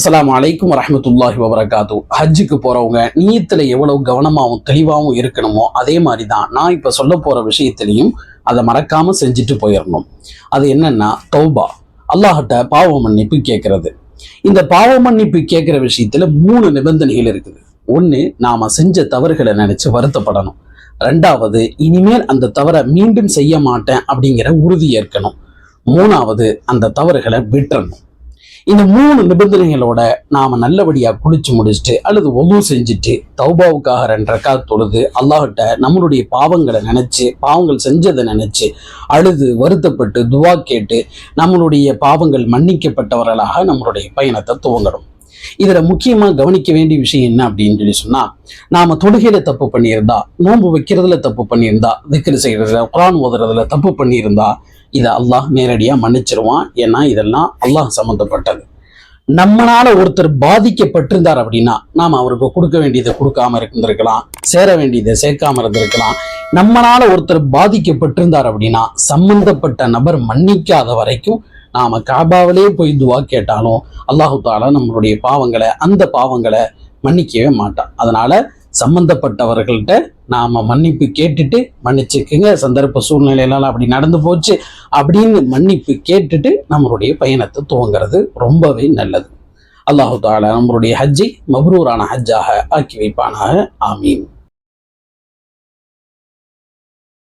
அஸ்லாம் அலைக்கும் வரமத்துல்லாஹி வபரகாத்து. ஹஜ்ஜுக்கு போறவங்க நீயத்துல எவ்வளவு கவனமாகவும் தெளிவாகவும் இருக்கணுமோ அதே மாதிரி தான் நான் இப்ப சொல்ல போற விஷயத்திலையும் அதை மறக்காம செஞ்சுட்டு போயிடணும் அது என்னன்னா தௌபா. அல்லாஹ்ட்ட பாவ மன்னிப்பு கேட்கறது. இந்த பாவ மன்னிப்பு கேட்கிற விஷயத்துல மூணு நிபந்தனைகள் இருக்குது. ஒன்று நாம செஞ்ச தவறுகளை நினைச்சு வருத்தப்படணும். ரெண்டாவது இனிமேல் அந்த தவறை மீண்டும் செய்ய மாட்டேன் அப்படிங்கிற உறுதி ஏற்கணும். மூணாவது அந்த தவறுகளை விட்டுறணும். இந்த மூணு நிபந்தனைகளோட நாம நல்லபடியா குளிச்சு முடிச்சுட்டு அல்லது ஒது செஞ்சுட்டு தௌபாவுக்காக ரெண்டு ரக்கா தொழுது அல்லாஹிட்ட நம்மளுடைய பாவங்களை நினைச்சு பாவங்கள் செஞ்சதை நினைச்சு அழுது வருத்தப்பட்டு துவா கேட்டு நம்மளுடைய பாவங்கள் மன்னிக்கப்பட்டவர்களாக நம்மளுடைய பயணத்தை துவங்கணும். இதுல முக்கியமா கவனிக்க வேண்டிய விஷயம் என்ன அப்படின்னு சொல்லி சொன்னால் நாம் தொழுகையில் தப்பு பண்ணியிருந்தா நோன்பு வைக்கிறதுல தப்பு பண்ணியிருந்தா திக்ரு செய்கிறதுல குரான் ஓதுறதுல தப்பு பண்ணியிருந்தா இதை அல்லாஹ் நேரடியா மன்னிச்சிருவான். ஏன்னா இதெல்லாம் அல்லாஹ் சம்மந்தப்பட்டது நம்மனால ஒருத்தர் பாதிக்கப்பட்டிருந்தார் அப்படின்னா நாம அவருக்கு கொடுக்க வேண்டியதை கொடுக்காம இருந்திருக்கலாம் சேர வேண்டியதை சேர்க்காம இருந்திருக்கலாம். நம்மளால ஒருத்தர் பாதிக்கப்பட்டிருந்தார் அப்படின்னா சம்பந்தப்பட்ட நபர் மன்னிக்காத வரைக்கும் நாம காபாவிலே போய் துவா கேட்டாலும் அல்லாஹு தாலா நம்மளுடைய பாவங்களை அந்த பாவங்களை மன்னிக்கவே மாட்டான். அதனால சம்பந்தப்பட்டவர்கள்ட்ட நாம மன்னிப்பு கேட்டுட்டு மன்னிச்சுக்குங்க சந்தர்ப்ப சூழ்நிலையிலாம் அப்படி நடந்து போச்சு அப்படின்னு மன்னிப்பு கேட்டுட்டு நம்மளுடைய பயணத்தை துவங்குறது ரொம்பவே நல்லது. அல்லாஹு தாலா நம்மளுடைய ஹஜ்ஜை மப்ரூரான ஹஜ்ஜாக ஆக்கி வைப்பானாக. ஆமீன்.